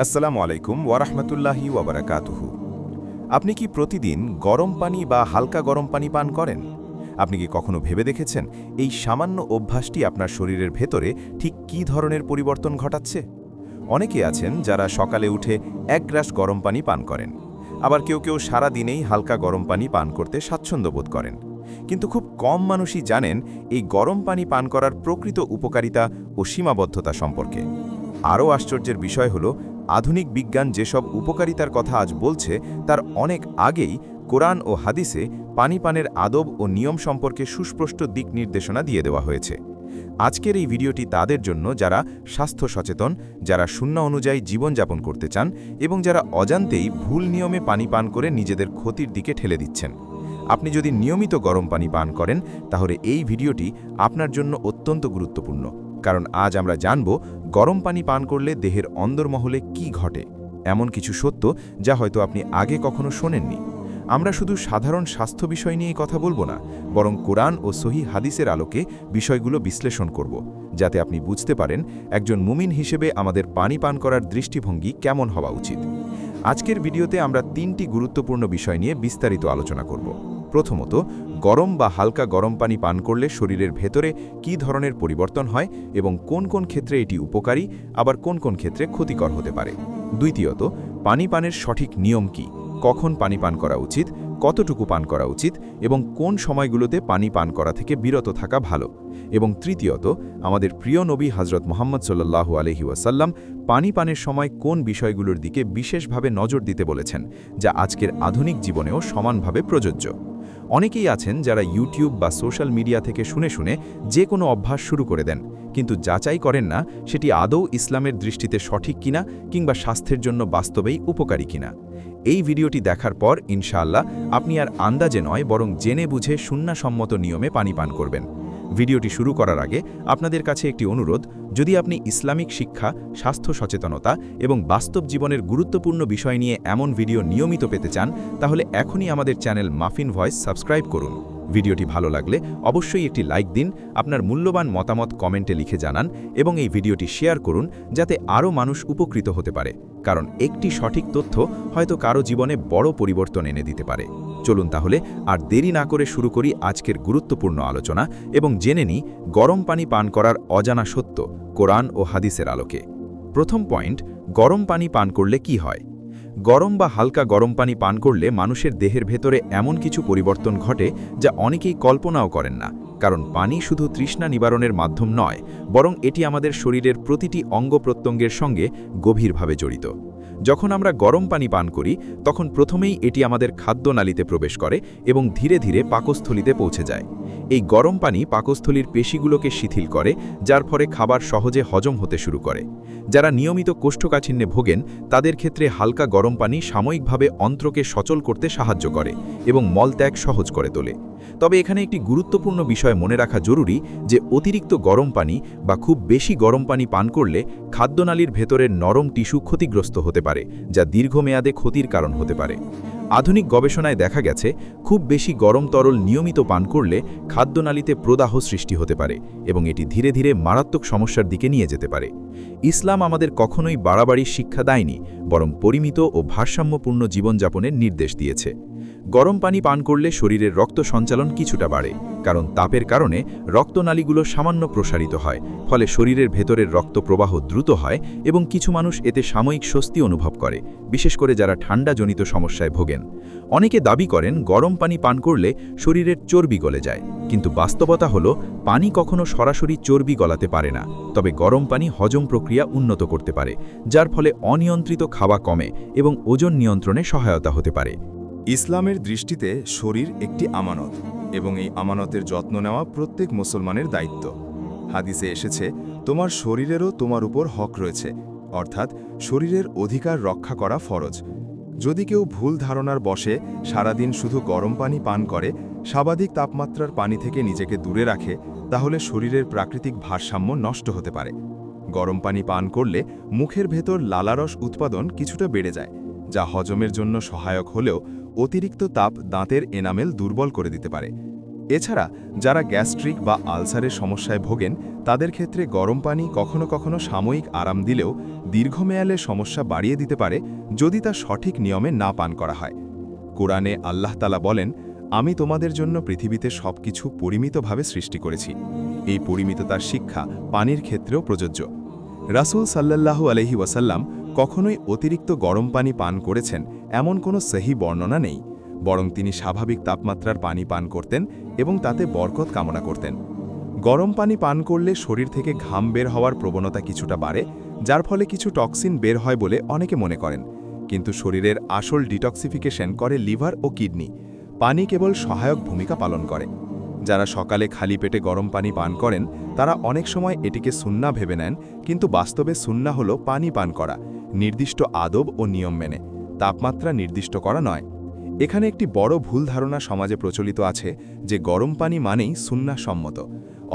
আসসালামু আলাইকুম ওয়ারাহমাতুল্লাহি ওয়াবারাকাতুহু। আপনি কি প্রতিদিন গরম পানি বা হালকা গরম পানি পান করেন? আপনি কি কখনো ভেবে দেখেছেন এই সামান্য অভ্যাসটি আপনার শরীরের ভেতরে ঠিক কী ধরনের পরিবর্তন ঘটাচ্ছে? অনেকে আছেন যারা সকালে উঠে এক গ্লাস গরম পানি পান করেন, আবার কেউ কেউ সারা দিনেই হালকা গরম পানি পান করতে স্বাচ্ছন্দ্য বোধ করেন। কিন্তু খুব কম মানুষই জানেন এই গরম পানি পান করার প্রকৃত উপকারিতা ও সীমাবদ্ধতা সম্পর্কে। আরও আশ্চর্যের বিষয় হল আধুনিক বিজ্ঞান যেসব উপকারিতার কথা আজ বলছে, তার অনেক আগেই কোরআন ও হাদিসে পানি পানের আদব ও নিয়ম সম্পর্কে সুস্পষ্ট দিক নির্দেশনা দিয়ে দেওয়া হয়েছে। আজকের এই ভিডিওটি তাদের জন্য যারা স্বাস্থ্য সচেতন, যারা শূন্য অনুযায়ী জীবনযাপন করতে চান এবং যারা অজান্তেই ভুল নিয়মে পানি পান করে নিজেদের ক্ষতির দিকে ঠেলে দিচ্ছেন। আপনি যদি নিয়মিত গরম পানি পান করেন, তাহলে এই ভিডিওটি আপনার জন্য অত্যন্ত গুরুত্বপূর্ণ। কারণ আজ আমরা জানব গরম পানি পান করলে দেহের অন্দরমহলে কি ঘটে। এমন কিছু সত্য যা হয়তো আপনি আগে কখনো শোনেননি। আমরা শুধু সাধারণ স্বাস্থ্য বিষয় নিয়েই কথা বলব না, বরং কোরআন ও সহি হাদিসের আলোকে বিষয়গুলো বিশ্লেষণ করব, যাতে আপনি বুঝতে পারেন একজন মুমিন হিসেবে আমাদের পানি পান করার দৃষ্টিভঙ্গি কেমন হওয়া উচিত। আজকের ভিডিওতে আমরা তিনটি গুরুত্বপূর্ণ বিষয় নিয়ে বিস্তারিত আলোচনা করব। প্রথমত, গরম বা হালকা গরম পানি পান করলে শরীরের ভেতরে কী ধরনের পরিবর্তন হয় এবং কোন কোন ক্ষেত্রে এটি উপকারী, আবার কোন কোন ক্ষেত্রে ক্ষতিকর হতে পারে? দ্বিতীয়ত, পানি পানের সঠিক নিয়ম কি? কখন পানি পান করা উচিত? কতটুকু পান করা উচিত? এবং কোন সময়গুলোতে পানি পান করা থেকে বিরত থাকা ভালো? এবং তৃতীয়ত, আমাদের প্রিয় নবী হজরত মোহাম্মদ সাল্লাহু আলহি ওয়াসাল্লাম পানি পানের সময় কোন বিষয়গুলোর দিকে বিশেষভাবে নজর দিতে বলেছেন, যা আজকের আধুনিক জীবনেও সমানভাবে প্রযোজ্য? অনেকেই আছেন যারা ইউটিউব বা সোশ্যাল মিডিয়া থেকে শুনে শুনে যে কোনো অভ্যাস শুরু করে দেন। কিন্তু যাচাই করেন না সেটি আদৌ ইসলামের দৃষ্টিতে সঠিক কিনা কিংবা স্বাস্থ্যের জন্য বাস্তবেই উপকারী কিনা। এই ভিডিওটি দেখার পর ইনশাআল্লাহ আপনি আর আন্দাজে নয় বরং জেনে বুঝে শূন্যসম্মত নিয়মে পানি পান করবেন। ভিডিওটি শুরু করার আগে আপনাদের কাছে একটি অনুরোধ, যদি আপনি ইসলামিক শিক্ষা, স্বাস্থ্য সচেতনতা এবং বাস্তব জীবনের গুরুত্বপূর্ণ বিষয় নিয়ে এমন ভিডিও নিয়মিত পেতে চান, তাহলে এখনই আমাদের চ্যানেল মাফিন ভয়েস সাবস্ক্রাইব করুন। ভিডিওটি ভালো লাগলে অবশ্যই একটি লাইক দিন, আপনার মূল্যবান মতামত কমেন্টে লিখে জানান এবং এই ভিডিওটি শেয়ার করুন যাতে আরও মানুষ উপকৃত হতে পারে, কারণ একটি সঠিক তথ্য হয়তো কারও জীবনে বড় পরিবর্তন এনে দিতে পারে। চলুন তাহলে আর দেরি না করে শুরু করি আজকের গুরুত্বপূর্ণ আলোচনা এবং জেনে নিই গরম পানি পান করার অজানা সত্য, কোরআন ও হাদিসের আলোকে। প্রথম পয়েন্ট, গরম পানি পান করলে কি হয়? গরম বা হালকা গরম পানি পান করলে মানুষের দেহের ভেতরে এমন কিছু পরিবর্তন ঘটে যা অনেকেই কল্পনাও করেন না। কারণ পানি শুধু তৃষ্ণা নিবারণের মাধ্যম নয়, বরং এটি আমাদের শরীরের প্রতিটি অঙ্গ প্রত্যঙ্গের সঙ্গে গভীরভাবে জড়িত। যখন আমরা গরম পানি পান করি, তখন প্রথমেই এটি আমাদের খাদ্যনালীতে প্রবেশ করে এবং ধীরে ধীরে পাকস্থলিতে পৌঁছে যায়। এই গরম পানি পাকস্থলীর পেশিগুলোকে শিথিল করে, যার ফলে খাবার সহজে হজম হতে শুরু করে। যারা নিয়মিত কোষ্ঠকাঠিন্যে ভোগেন, তাদের ক্ষেত্রে হালকা গরম পানি সাময়িকভাবে অন্ত্রকে সচল করতে সাহায্য করে এবং মলত্যাগ সহজ করে তোলে। তবে এখানে একটি গুরুত্বপূর্ণ বিষয় মনে রাখা জরুরি যে, অতিরিক্ত গরম পানি বা খুব বেশি গরম পানি পান করলে খাদ্যনালীর ভেতরের নরম টিস্যু ক্ষতিগ্রস্ত হতে পারে। যা দীর্ঘমেয়াদে ক্ষতির কারণ হতে পারে। আধুনিক গবেষণায় দেখা গেছে, খুব বেশি গরম তরল নিয়মিত পান করলে খাদ্যনালীতে প্রদাহ সৃষ্টি হতে পারে এবং এটি ধীরে ধীরে মারাত্মক সমস্যার দিকে নিয়ে যেতে পারে। ইসলাম আমাদের কখনোই বাড়াবাড়ির শিক্ষা দেয়নি, বরং পরিমিত ও ভারসাম্যপূর্ণ জীবনযাপনের নির্দেশ দিয়েছে। গরম পানি পান করলে শরীরের রক্ত সঞ্চালন কিছুটা বাড়ে, কারণ তাপের কারণে রক্তনালীগুলো সামান্য প্রসারিত হয়, ফলে শরীরের ভেতরের রক্ত প্রবাহ দ্রুত হয় এবং কিছু মানুষ এতে সাময়িক স্বস্তি অনুভব করে, বিশেষ করে যারা ঠান্ডাজনিত সমস্যায় ভোগেন। অনেকে দাবি করেন গরম পানি পান করলে শরীরের চর্বি গলে যায়, কিন্তু বাস্তবতা হলো পানি কখনো সরাসরি চর্বি গলাতে পারে না, তবে গরম পানি হজম প্রক্রিয়া উন্নত করতে পারে, যার ফলে অনিয়ন্ত্রিত খাওয়া কমে এবং ওজন নিয়ন্ত্রণে সহায়তা হতে পারে। ইসলামের দৃষ্টিতে শরীর একটি আমানত এবং এই আমানতের যত্ন নেওয়া প্রত্যেক মুসলমানের দায়িত্ব। হাদিসে এসেছে, তোমার শরীরেরও তোমার উপর হক রয়েছে, অর্থাৎ শরীরের অধিকার রক্ষা করা ফরজ। যদি কেউ ভুল ধারণার বসে সারাদিন শুধু গরম পানি পান করে, স্বাভাবিক তাপমাত্রার পানি থেকে নিজেকে দূরে রাখে, তাহলে শরীরের প্রাকৃতিক ভারসাম্য নষ্ট হতে পারে। গরম পানি পান করলে মুখের ভেতর লালারস উৎপাদন কিছুটা বেড়ে যায়, যা হজমের জন্য সহায়ক হলেও অতিরিক্ত তাপ দাঁতের এনামেল দুর্বল করে দিতে পারে। এছাড়া, যারা গ্যাস্ট্রিক বা আলসারের সমস্যায় ভোগেন, তাদের ক্ষেত্রে গরম পানি কখনো কখনো সাময়িক আরাম দিলেও দীর্ঘমেয়ালে সমস্যা বাড়িয়ে দিতে পারে যদি তা সঠিক নিয়মে না পান করা হয়। কোরআনে আল্লাহ তালা বলেন, আমি তোমাদের জন্য পৃথিবীতে সবকিছু পরিমিতভাবে সৃষ্টি করেছি। এই পরিমিততার শিক্ষা পানির ক্ষেত্রেও প্রযোজ্য। রাসূল সাল্লাল্লাহু আলহি ওয়াসাল্লাম কখনোই অতিরিক্ত গরম পানি পান করেছেন এমন কোনো সেহি বর্ণনা নেই, বরং তিনি স্বাভাবিক তাপমাত্রার পানি পান করতেন এবং তাতে বরকত কামনা করতেন। গরম পানি পান করলে শরীর থেকে ঘাম বের হওয়ার প্রবণতা কিছুটা বাড়ে, যার ফলে কিছু টক্সিন বের হয় বলে অনেকে মনে করেন। কিন্তু শরীরের আসল ডিটক্সিফিকেশন করে লিভার ও কিডনি। পানি কেবল সহায়ক ভূমিকা পালন করে। যারা সকালে খালি পেটে গরম পানি পান করেন, তারা অনেক সময় এটিকে সুন্না ভেবে নেন, কিন্তু বাস্তবে সুন্না হলো পানি পান করা, নির্দিষ্ট আদব ও নিয়ম মেনে। তাপমাত্রা নির্দিষ্ট করা নয়। এখানে একটি বড় ভুল ধারণা সমাজে প্রচলিত আছে যে গরম পানি মানেই সুন্না সম্মত।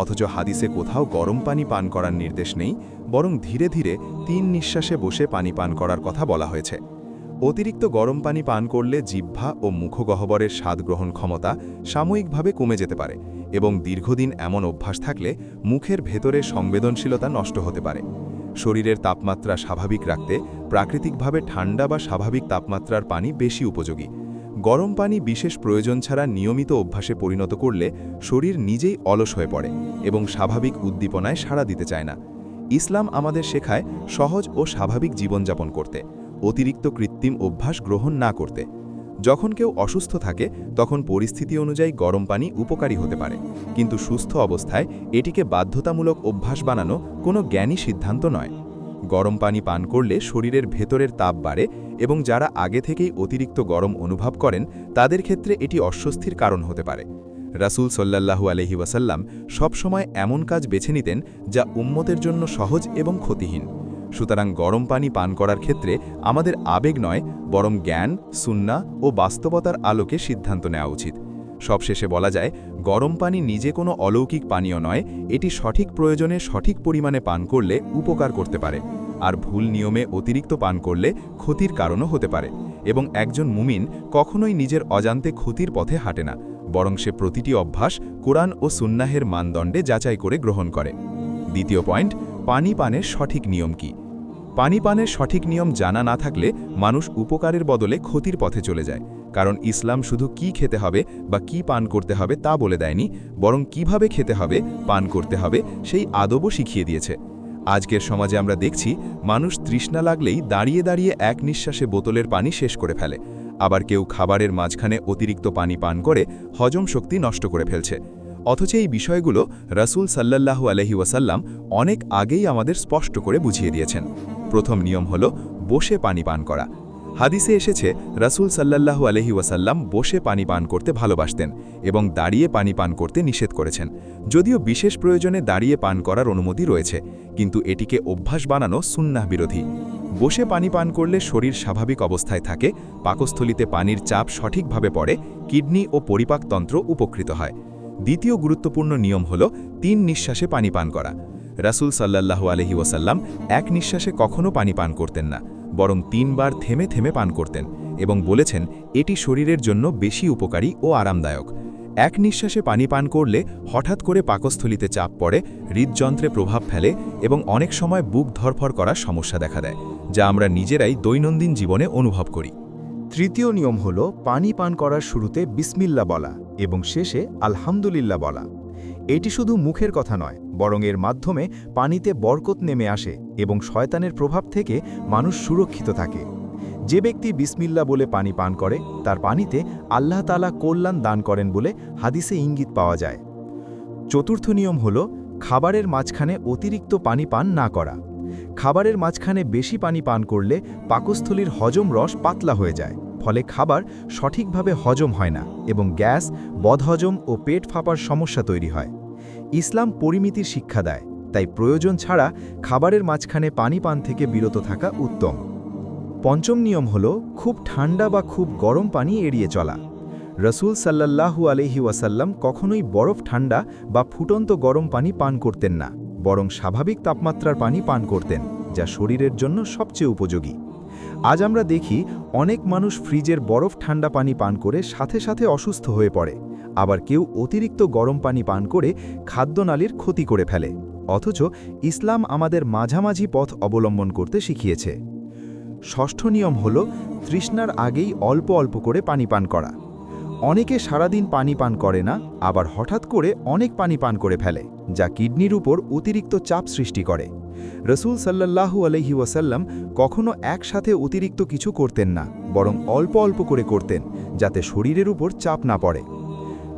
অথচ হাদিসে কোথাও গরম পানি পান করার নির্দেশ নেই, বরং ধীরে ধীরে তিন নিঃশ্বাসে বসে পানি পান করার কথা বলা হয়েছে। অতিরিক্ত গরম পানি পান করলে জিহ্বা ও মুখগহ্বরের স্বাদ গ্রহণ ক্ষমতা সাময়িকভাবে কমে যেতে পারে এবং দীর্ঘদিন এমন অভ্যাস থাকলে মুখের ভেতরে সংবেদনশীলতা নষ্ট হতে পারে। শরীরের তাপমাত্রা স্বাভাবিক রাখতে প্রাকৃতিকভাবে ঠান্ডা বা স্বাভাবিক তাপমাত্রার পানি বেশি উপযোগী। গরম পানি বিশেষ প্রয়োজন ছাড়া নিয়মিত অভ্যাসে পরিণত করলে শরীর নিজেই অলস হয়ে পড়ে এবং স্বাভাবিক উদ্দীপনায় সাড়া দিতে চায় না। ইসলাম আমাদের শেখায় সহজ ও স্বাভাবিক জীবনযাপন করতে, অতিরিক্ত কৃত্রিম অভ্যাস গ্রহণ না করতে। যখন কেউ অসুস্থ থাকে, তখন পরিস্থিতি অনুযায়ী গরম পানি উপকারী হতে পারে। কিন্তু সুস্থ অবস্থায় এটিকে বাধ্যতামূলক অভ্যাস বানানো কোনো জ্ঞানী সিদ্ধান্ত নয়। গরম পানি পান করলে শরীরের ভেতরের তাপ বাড়ে এবং যারা আগে থেকেই অতিরিক্ত গরম অনুভব করেন, তাদের ক্ষেত্রে এটি অস্বস্তির কারণ হতে পারে। রাসূল সাল্লাল্লাহু আলহি ওয়াসাল্লাম সবসময় এমন কাজ বেছে নিতেন যা উম্মতের জন্য সহজ এবং ক্ষতিহীন। সুতরাং গরম পানি পান করার ক্ষেত্রে আমাদের আবেগ নয়, বরং জ্ঞান, সুন্না ও বাস্তবতার আলোকে সিদ্ধান্ত নেওয়া উচিত। সবশেষে বলা যায়, গরম পানি নিজে কোনো অলৌকিক পানীয় নয়, এটি সঠিক প্রয়োজনে সঠিক পরিমাণে পান করলে উপকার করতে পারে, আর ভুল নিয়মে অতিরিক্ত পান করলে ক্ষতির কারণও হতে পারে, এবং একজন মুমিন কখনোই নিজের অজান্তে ক্ষতির পথে হাঁটে না, বরং সে প্রতিটি অভ্যাস কোরআন ও সুন্নাহের মানদণ্ডে যাচাই করে গ্রহণ করে। দ্বিতীয় পয়েন্ট পানি পানের সঠিক নিয়ম কি? পানি পানের সঠিক নিয়ম জানা না থাকলে মানুষ উপকারের বদলে ক্ষতির পথে চলে যায়। কারণ ইসলাম শুধু কি খেতে হবে বা কি পান করতে হবে তা বলে দেয়নি, বরং কীভাবে খেতে হবে, পান করতে হবে, সেই আদবও শিখিয়ে দিয়েছে। আজকের সমাজে আমরা দেখছি, মানুষ তৃষ্ণা লাগলেই দাঁড়িয়ে দাঁড়িয়ে এক নিঃশ্বাসে বোতলের পানি শেষ করে ফেলে। আবার কেউ খাবারের মাঝখানে অতিরিক্ত পানি পান করে হজম শক্তি নষ্ট করে ফেলছে। অথচ এই বিষয়গুলো রাসূল সাল্লাল্লাহু আলহি ওয়াসাল্লাম অনেক আগেই আমাদের স্পষ্ট করে বুঝিয়ে দিয়েছেন। প্রথম নিয়ম হল বসে পানি পান করা। হাদিসে এসেছে, রাসূল সাল্লাল্লাহু আলহি ওয়াসাল্লাম বসে পানি পান করতে ভালোবাসতেন এবং দাঁড়িয়ে পানি পান করতে নিষেধ করেছেন। যদিও বিশেষ প্রয়োজনে দাঁড়িয়ে পান করার অনুমতি রয়েছে, কিন্তু এটিকে অভ্যাস বানানো সুন্নাহ বিরোধী। বসে পানি পান করলে শরীর স্বাভাবিক অবস্থায় থাকে, পাকস্থলিতে পানির চাপ সঠিকভাবে পড়ে, কিডনি ও পরিপাকতন্ত্র উপকৃত হয়। দ্বিতীয় গুরুত্বপূর্ণ নিয়ম হল তিন নিঃশ্বাসে পানি পান করা। রাসূল সাল্লাল্লাহু আলহি ওয়াসাল্লাম এক নিঃশ্বাসে কখনও পানি পান করতেন না, বরং তিনবার থেমে থেমে পান করতেন এবং বলেছেন, এটি শরীরের জন্য বেশি উপকারী ও আরামদায়ক। এক নিঃশ্বাসে পানি পান করলে হঠাৎ করে পাকস্থলিতে চাপ পড়ে, হৃদযন্ত্রে প্রভাব ফেলে এবং অনেক সময় বুক ধরফর করার সমস্যা দেখা দেয়, যা আমরা নিজেরাই দৈনন্দিন জীবনে অনুভব করি। তৃতীয় নিয়ম হল পানি পান করার শুরুতে বিসমিল্লা বলা এবং শেষে আলহামদুলিল্লাহ বলা। এটি শুধু মুখের কথা নয়, বরং এর মাধ্যমে পানিতে বরকত নেমে আসে এবং শয়তানের প্রভাব থেকে মানুষ সুরক্ষিত থাকে। যে ব্যক্তি বিসমিল্লা বলে পানি পান করে, তার পানিতে আল্লাহ তালা কল্যাণ দান করেন বলে হাদিসে ইঙ্গিত পাওয়া যায়। চতুর্থ নিয়ম হল, খাবারের মাঝখানে অতিরিক্ত পানি পান না করা। খাবারের মাঝখানে বেশি পানি পান করলে পাকস্থলীর হজম রস পাতলা হয়ে যায়, ফলে খাবার সঠিকভাবে হজম হয় না এবং গ্যাস, বদহজম ও পেট ফাঁপার সমস্যা তৈরি হয়। ইসলাম পরিমিতির শিক্ষা দেয়, তাই প্রয়োজন ছাড়া খাবারের মাঝখানে পানি পান থেকে বিরত থাকা উত্তম। পঞ্চম নিয়ম হল, খুব ঠান্ডা বা খুব গরম পানি এড়িয়ে চলা। রসুল সাল্লাল্লাহু আলহি ওয়াসাল্লাম কখনোই বরফ ঠান্ডা বা ফুটন্ত গরম পানি পান করতেন না। বরং স্বাভাবিক তাপমাত্রার পানি পান করতেন, যা শরীরের জন্য সবচেয়ে উপযোগী। আজ আমরা দেখি অনেক মানুষ ফ্রিজের বরফ ঠান্ডা পানি পান করে সাথে সাথে অসুস্থ হয়ে পড়ে, আবার কেউ অতিরিক্ত গরম পানি পান করে খাদ্যনালীর ক্ষতি করে ফেলে। অথচ ইসলাম আমাদের মাঝামাঝি পথ অবলম্বন করতে শিখিয়েছে। ষষ্ঠ নিয়ম হল তৃষ্ণার আগেই অল্প অল্প করে পানি পান করা। অনেকে সারাদিন পানি পান করে না, আবার হঠাৎ করে অনেক পানি পান করে ফেলে, যা কিডনির উপর অতিরিক্ত চাপ সৃষ্টি করে। রসুল সাল্লাল্লাহু আলহি ওয়াসাল্লাম কখনো একসাথে অতিরিক্ত কিছু করতেন না, বরং অল্প অল্প করে করতেন, যাতে শরীরের উপর চাপ না পড়ে।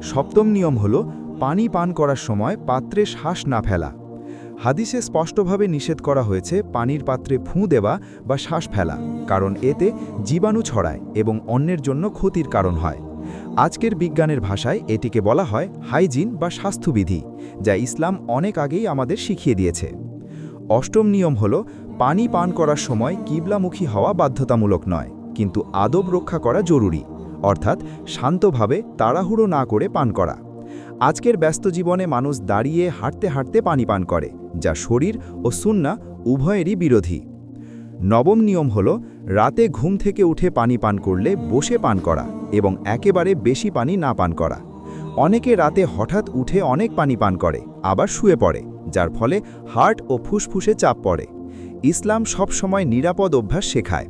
সপ্তম নিয়ম হল, পানি পান করার সময় পাত্রে শ্বাস না ফেলা। হাদিসে স্পষ্টভাবে নিষেধ করা হয়েছে, পানির পাত্রে ফুঁ দেওয়া বা শ্বাস ফেলা, কারণ এতে জীবাণু ছড়ায় এবং অন্যের জন্য ক্ষতির কারণ হয়। আজকের বিজ্ঞানের ভাষায় এটিকে বলা হয় হাইজিন বা স্বাস্থ্যবিধি, যা ইসলাম অনেক আগেই আমাদের শিখিয়ে দিয়েছে। অষ্টম নিয়ম হল, পানি পান করার সময় কিবলামুখী হওয়া বাধ্যতামূলক নয়, কিন্তু আদব রক্ষা করা জরুরি, অর্থাৎ শান্তভাবে তাড়াহুড়ো না করে পান করা। আজকের ব্যস্ত জীবনে মানুষ দাঁড়িয়ে হাঁটতে হাঁটতে পানি পান করে, যা শরীর ও সুন্না উভয়েরই বিরোধী। নবম নিয়ম হল, রাতে ঘুম থেকে উঠে পানি পান করলে বসে পান করা এবং একেবারে বেশি পানি না পান করা। অনেকে রাতে হঠাৎ উঠে অনেক পানি পান করে, আবার শুয়ে পড়ে, যার ফলে হার্ট ও ফুসফুসে চাপ পড়ে। ইসলাম সবসময় নিরাপদ অভ্যাস শেখায়।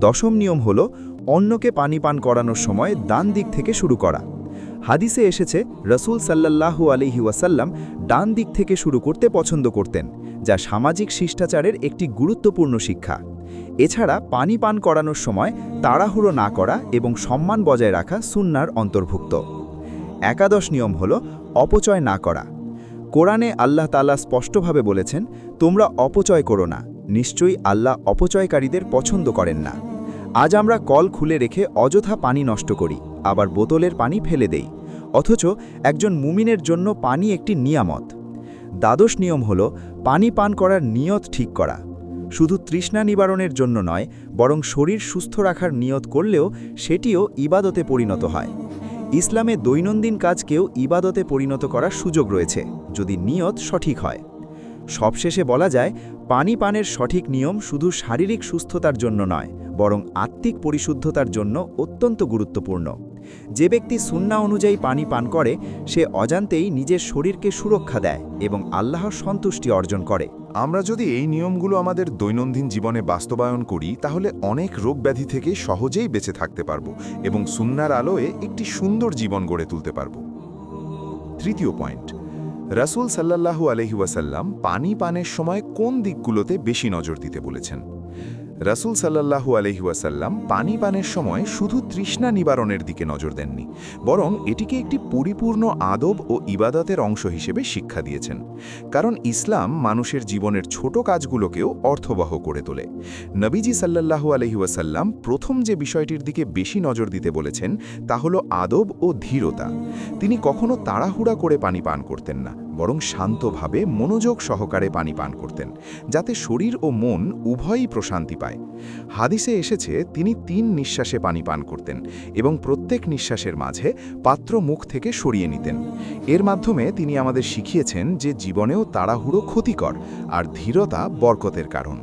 দশম নিয়ম হল, অন্যকে পানি পান করানোর সময় দান দিক থেকে শুরু করা। হাদিসে এসেছে, রসুল সাল্লাল্লাহু আলহি ওয়াসাল্লাম ডান দিক থেকে শুরু করতে পছন্দ করতেন, যা সামাজিক শিষ্টাচারের একটি গুরুত্বপূর্ণ শিক্ষা। এছাড়া পানি পান করানোর সময় তাড়াহুড়ো না করা এবং সম্মান বজায় রাখা সুন্নার অন্তর্ভুক্ত। একাদশ নিয়ম হল অপচয় না করা। কোরআনে আল্লাহ তাল্লাহ স্পষ্টভাবে বলেছেন, তোমরা অপচয় করো না, নিশ্চয়ই আল্লাহ অপচয়কারীদের পছন্দ করেন না। আজ আমরা কল খুলে রেখে অযথা পানি নষ্ট করি। আবার বোতলের পানি ফেলে দেই, অথচ একজন মুমিনের জন্য পানি একটি নিয়ামত। দ্বাদশ নিয়ম হল পানি পান করার নিয়ত ঠিক করা। শুধু তৃষ্ণা নিবারণের জন্য নয়, বরং শরীর সুস্থ রাখার নিয়ত করলেও সেটিও ইবাদতে পরিণত হয়। ইসলামে দৈনন্দিন কাজকেও ইবাদতে পরিণত করার সুযোগ রয়েছে, যদি নিয়ত সঠিক হয়। সবশেষে বলা যায়, পানি পানের সঠিক নিয়ম শুধু শারীরিক সুস্থতার জন্য নয়, বরং আত্মিক পরিশুদ্ধতার জন্য অত্যন্ত গুরুত্বপূর্ণ। যে ব্যক্তি সুন্না অনুযায়ী পানি পান করে, সে অজান্তেই নিজের শরীরকে সুরক্ষা দেয় এবং আল্লাহর সন্তুষ্টি অর্জন করে। আমরা যদি এই নিয়মগুলো আমাদের দৈনন্দিন জীবনে বাস্তবায়ন করি, তাহলে অনেক রোগ ব্যাধি থেকে সহজেই বেঁচে থাকতে পারব এবং সুন্নার আলোয় একটি সুন্দর জীবন গড়ে তুলতে পারব। তৃতীয় পয়েন্ট, রাসূল সাল্লাল্লাহু আলহি ওয়াসাল্লাম পানি পানের সময় কোন দিকগুলোতে বেশি নজর দিতে বলেছেন? রাসূল সাল্লাল্লাহু আলহি ওয়াসাল্লাম পানি পানের সময় শুধু তৃষ্ণা নিবারণের দিকে নজর দেননি, বরং এটিকে একটি পরিপূর্ণ আদব ও ইবাদতের অংশ হিসেবে শিক্ষা দিয়েছেন। কারণ ইসলাম মানুষের জীবনের ছোট কাজগুলোকেও অর্থবহ করে তোলে। নবীজি সাল্লাল্লাহু আলহি ওয়াসাল্লাম প্রথম যে বিষয়টির দিকে বেশি নজর দিতে বলেছেন, তা হল আদব ও ধীরতা। তিনি কখনো তাড়াহুড়া করে পানি পান করতেন না। বরং শান্তভাবে মনোযোগ সহকারে পানি পান করতেন, যাতে শরীর ও মন উভয়ই প্রশান্তি পায়। হাদিসে এসেছে, তিনি তিন নিঃশ্বাসে পানি পান করতেন এবং প্রত্যেক নিঃশ্বাসের মাঝে পাত্র মুখ থেকে সরিয়ে নিতেন। এর মাধ্যমে তিনি আমাদের শিখিয়েছেন যে জীবনেও তাড়াহুড়ো ক্ষতিকর আর ধীরতা বরকতের কারণ।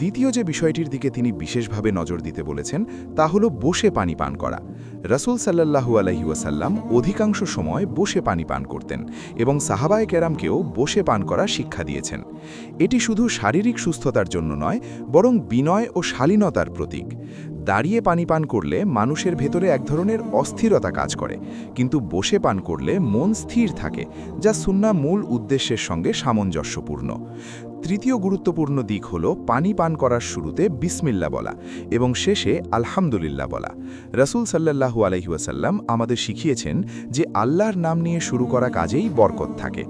দ্বিতীয় যে বিষয়টির দিকে তিনি বিশেষভাবে নজর দিতে বলেছেন, তা হল বসে পানি পান করা। রাসূল সাল্লাল্লাহু আলহি ওয়াসাল্লাম অধিকাংশ সময় বসে পানি পান করতেন এবং সাহাবায় কেরামকেও বসে পান করা শিক্ষা দিয়েছেন। এটি শুধু শারীরিক সুস্থতার জন্য নয়, বরং বিনয় ও শালীনতার প্রতীক। দাঁড়িয়ে পানি পান করলে মানুষের ভেতরে এক ধরনের অস্থিরতা কাজ করে, কিন্তু বসে পান করলে মন স্থির থাকে, যা সুন্না মূল উদ্দেশ্যের সঙ্গে সামঞ্জস্যপূর্ণ। তৃতীয় গুরুত্বপূর্ণ দিক হল পানি পান করার শুরুতে বিসমিল্লা বলা এবং শেষে আলহামদুলিল্লাহ বলা। রাসূল সাল্লাল্লাহু আলহিউসাল্লাম আমাদের শিখিয়েছেন যে আল্লাহর নাম নিয়ে শুরু করা কাজেই বরকত থাকে।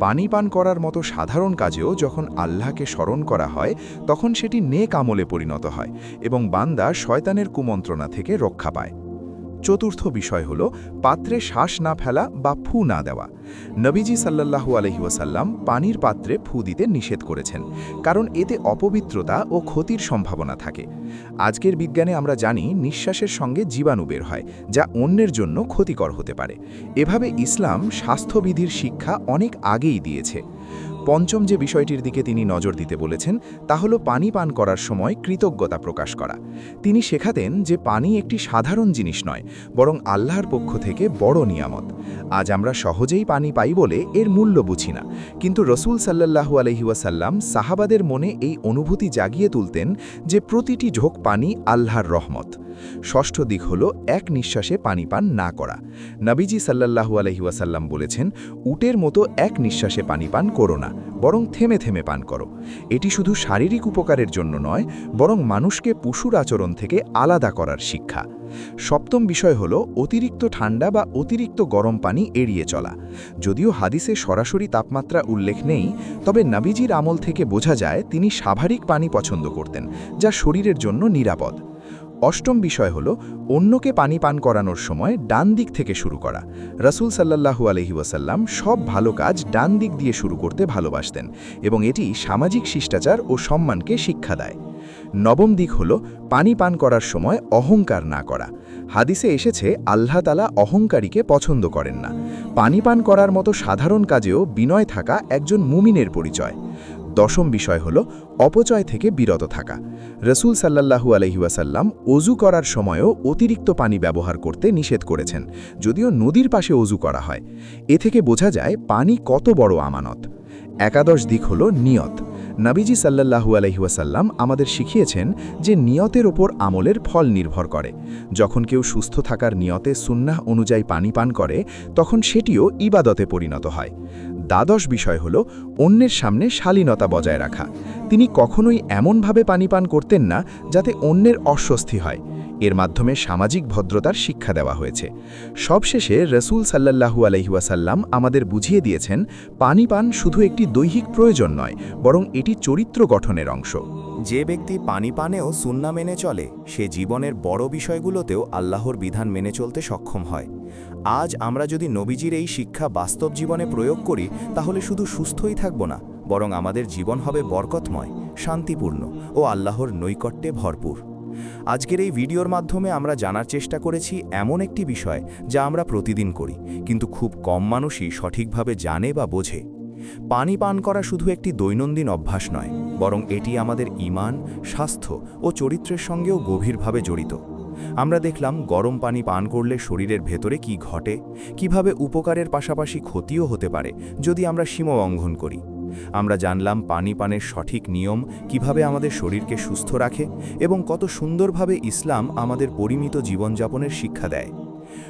পানি পান করার মতো সাধারণ কাজেও যখন আল্লাহকে স্মরণ করা হয়, তখন সেটি নেক আমলে পরিণত হয় এবং বান্দা শয়তানের কুমন্ত্রণা থেকে রক্ষা পায়। চতুর্থ বিষয় হল পাত্রে শ্বাস না ফেলা বা ফু না দেওয়া। নবীজি সাল্লাল্লাহু আলহি ওয়াসাল্লাম পানির পাত্রে ফু দিতে নিষেধ করেছেন, কারণ এতে অপবিত্রতা ও ক্ষতির সম্ভাবনা থাকে। আজকের বিজ্ঞানে আমরা জানি নিঃশ্বাসের সঙ্গে জীবাণু বের হয়, যা অন্যের জন্য ক্ষতিকর হতে পারে। এভাবে ইসলাম স্বাস্থ্যবিধির শিক্ষা অনেক আগেই দিয়েছে। পঞ্চম যে বিষয়টির দিকে তিনি নজর দিতে বলেছেন, তা হল পানি পান করার সময় কৃতজ্ঞতা প্রকাশ করা। তিনি শেখাতেন যে পানি একটি সাধারণ জিনিস নয়, বরং আল্লাহর পক্ষ থেকে বড় নিয়ামত। আজ আমরা সহজেই পানি পাই বলে এর মূল্য বুঝি না, কিন্তু রসুল সাল্লাহু আলহিউসাল্লাম সাহাবাদের মনে এই অনুভূতি জাগিয়ে তুলতেন যে প্রতিটি ঝোঁক পানি আল্লাহর রহমত। ষষ্ঠ দিক হল এক নিঃশ্বাসে পানি পান না করা। নবীজি সাল্লাহু আলহিউসাল্লাম বলেছেন, উটের মতো এক নিঃশ্বাসে পানি পান করো না। বরং থেমে থেমে পান করো। এটি শুধু শারীরিক উপকারের জন্য নয়, বরং মানুষকে পশুর আচরণ থেকে আলাদা করার শিক্ষা। সপ্তম বিষয় হল, অতিরিক্ত ঠান্ডা বা অতিরিক্ত গরম পানি এড়িয়ে চলা। যদিও হাদিসে সরাসরি তাপমাত্রা উল্লেখ নেই, তবে নাবিজির আমল থেকে বোঝা যায়, তিনি স্বাভাবিক পানি পছন্দ করতেন, যা শরীরের জন্য নিরাপদ। অষ্টম বিষয় হল অন্যকে পানি পান করানোর সময় ডান দিক থেকে শুরু করা। রাসূল সাল্লাহু ওয়াসাল্লাম সব ভালো কাজ ডান দিক দিয়ে শুরু করতে ভালোবাসতেন এবং এটি সামাজিক শিষ্টাচার ও সম্মানকে শিক্ষা দেয়। নবম দিক হল পানি পান করার সময় অহংকার না করা। হাদিসে এসেছে, আল্লাহ তালা অহংকারীকে পছন্দ করেন না। পানি পান করার মতো সাধারণ কাজেও বিনয় থাকা একজন মুমিনের পরিচয়। দশম বিষয় হল অপচয় থেকে বিরত থাকা। রসুল সাল্লাহু আলহিউসাল্লাম অজু করার সময়ও অতিরিক্ত পানি ব্যবহার করতে নিষেধ করেছেন, যদিও নদীর পাশে অজু করা হয়। এ থেকে বোঝা যায় পানি কত বড় আমানত। একাদশ দিক হল নিয়ত। নাবিজি সাল্লাহু আলহিউসাল্লাম আমাদের শিখিয়েছেন যে নিয়তের ওপর আমলের ফল নির্ভর করে। যখন কেউ সুস্থ থাকার নিয়তে সুন্নাহ অনুযায়ী পানি পান করে, তখন সেটিও ইবাদতে পরিণত হয়। দ্বাদশ বিষয় হল অন্যের সামনে শালীনতা বজায় রাখা। তিনি কখনোই এমনভাবে পানি পান করতেন না যাতে অন্যের অস্বস্তি হয়। এর মাধ্যমে সামাজিক ভদ্রতার শিক্ষা দেওয়া হয়েছে। সবশেষে রসুল সাল্লাহু আলহিউসাল্লাম আমাদের বুঝিয়ে দিয়েছেন পানি পান শুধু একটি দৈহিক প্রয়োজন নয়, বরং এটি চরিত্র গঠনের অংশ। যে ব্যক্তি পানি পানেও সুন্না মেনে চলে, সে জীবনের বড় বিষয়গুলোতেও আল্লাহর বিধান মেনে চলতে সক্ষম হয়। আজ আমরা যদি নবীজির এই শিক্ষা বাস্তব জীবনে প্রয়োগ করি, তাহলে শুধু সুস্থই থাকব না, বরং আমাদের জীবন হবে বরকতময়, শান্তিপূর্ণ ও আল্লাহর নৈকট্যে ভরপুর। আজকের এই ভিডিওর মাধ্যমে আমরা জানার চেষ্টা করেছি এমন একটি বিষয় যা আমরা প্রতিদিন করি, কিন্তু খুব কম মানুষই সঠিকভাবে জানে বা বোঝে। পানি পান করা শুধু একটি দৈনন্দিন অভ্যাস নয়, বরং এটি আমাদের ইমান, স্বাস্থ্য ও চরিত্রের সঙ্গেও গভীরভাবে জড়িত। আমরা দেখলাম গরম পানি পান করলে শরীরের ভেতরে কি ঘটে, কীভাবে উপকারের পাশাপাশি ক্ষতিও হতে পারে, যদি আমরা সীমলঙ্ঘন করি। আমরা জানলাম পানি পানের সঠিক নিয়ম কীভাবে আমাদের শরীরকে সুস্থ রাখে এবং কত সুন্দরভাবে ইসলাম আমাদের পরিমিত জীবনযাপনের শিক্ষা দেয়।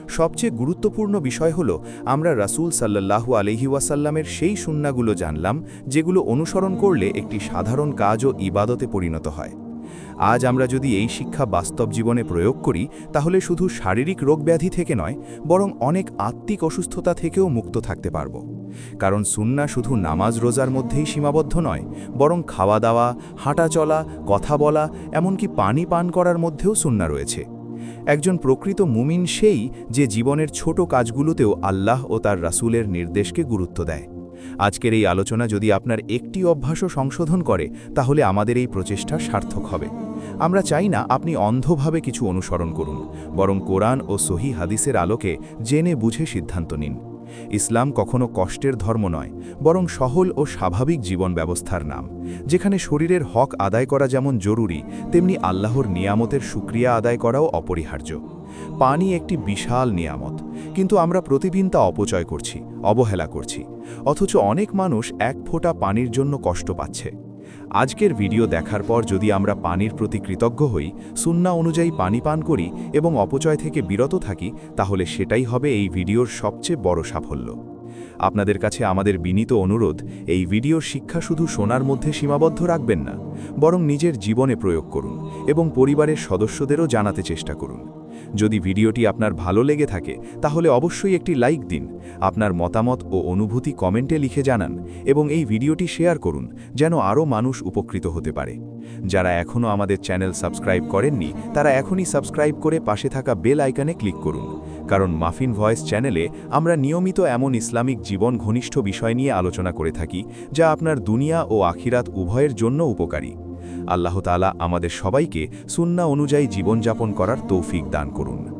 সবচেয়ে গুরুত্বপূর্ণ বিষয় হল, আমরা রাসূল সাল্লাল্লাহু আলহি ওয়াসাল্লামের সেই সুন্নাগুলো জানলাম, যেগুলো অনুসরণ করলে একটি সাধারণ কাজ ও ইবাদতে পরিণত হয়। আজ আমরা যদি এই শিক্ষা বাস্তব জীবনে প্রয়োগ করি, তাহলে শুধু শারীরিক রোগব্যাধি থেকে নয়, বরং অনেক আত্মিক অসুস্থতা থেকেও মুক্ত থাকতে পারব। কারণ সুন্না শুধু নামাজ রোজার মধ্যেই সীমাবদ্ধ নয়, বরং খাওয়া দাওয়া হাঁটা চলা কথা বলা, এমনকি পানি পান করার মধ্যেও সুন্না রয়েছে। একজন প্রকৃত মুমিন সেই যে জীবনের ছোট কাজগুলোতেও আল্লাহ ও তার রাসুলের নির্দেশকে গুরুত্ব দেয়। আজকের এই আলোচনা যদি আপনার একটি অভ্যাসও সংশোধন করে, তাহলে আমাদের এই প্রচেষ্টা সার্থক হবে। আমরা চাই না আপনি অন্ধভাবে কিছু অনুসরণ করুন, বরং কোরআন ও সহি হাদিসের আলোকে জেনে বুঝে সিদ্ধান্ত নিন। ইসলাম কখনো কষ্টের ধর্ম নয়, বরং সহল ও স্বাভাবিক জীবন ব্যবস্থার নাম। যেখানে শরীরের হক আদায় করা যেমন জরুরি, তেমনি আল্লাহর নিয়ামতের সুক্রিয়া আদায় করাও অপরিহার্য। পানি একটি বিশাল নিয়ামত, কিন্তু আমরা প্রতিদিন তা অপচয় করছি, অবহেলা করছি, অথচ অনেক মানুষ এক ফোঁটা পানির জন্য কষ্ট পাচ্ছে। আজকের ভিডিও দেখার পর যদি আমরা পানির প্রতি কৃতজ্ঞ হই, সুন্না অনুযায়ী পানি পান করি এবং অপচয় থেকে বিরত থাকি, তাহলে সেটাই হবে এই ভিডিওর সবচেয়ে বড় সাফল্য। আপনাদের কাছে আমাদের বিনীত অনুরোধ, এই ভিডিওর শিক্ষা শুধু শোনার মধ্যে সীমাবদ্ধ রাখবেন না, বরং নিজের জীবনে প্রয়োগ করুন এবং পরিবারের সদস্যদেরও জানাতে চেষ্টা করুন। যদি ভিডিওটি আপনার ভালো লেগে থাকে, তাহলে অবশ্যই একটি লাইক দিন, আপনার মতামত ও অনুভূতি কমেন্টে লিখে জানান এবং এই ভিডিওটি শেয়ার করুন, যেন আরও মানুষ উপকৃত হতে পারে। যারা এখনও আমাদের চ্যানেল সাবস্ক্রাইব করেননি, তারা এখনই সাবস্ক্রাইব করে পাশে থাকা বেল আইকনে ক্লিক করুন। কারণ মাফিন ভয়েস চ্যানেলে আমরা নিয়মিত এমন ইসলামিক জীবন ঘনিষ্ঠ বিষয় নিয়ে আলোচনা করে থাকি, যা আপনার দুনিয়া ও আখিরাত উভয়ের জন্য উপকারী। আল্লাহ তালা আমাদের সবাইকে সুন্না অনুযায়ী জীবনযাপন করার তৌফিক দান করুন।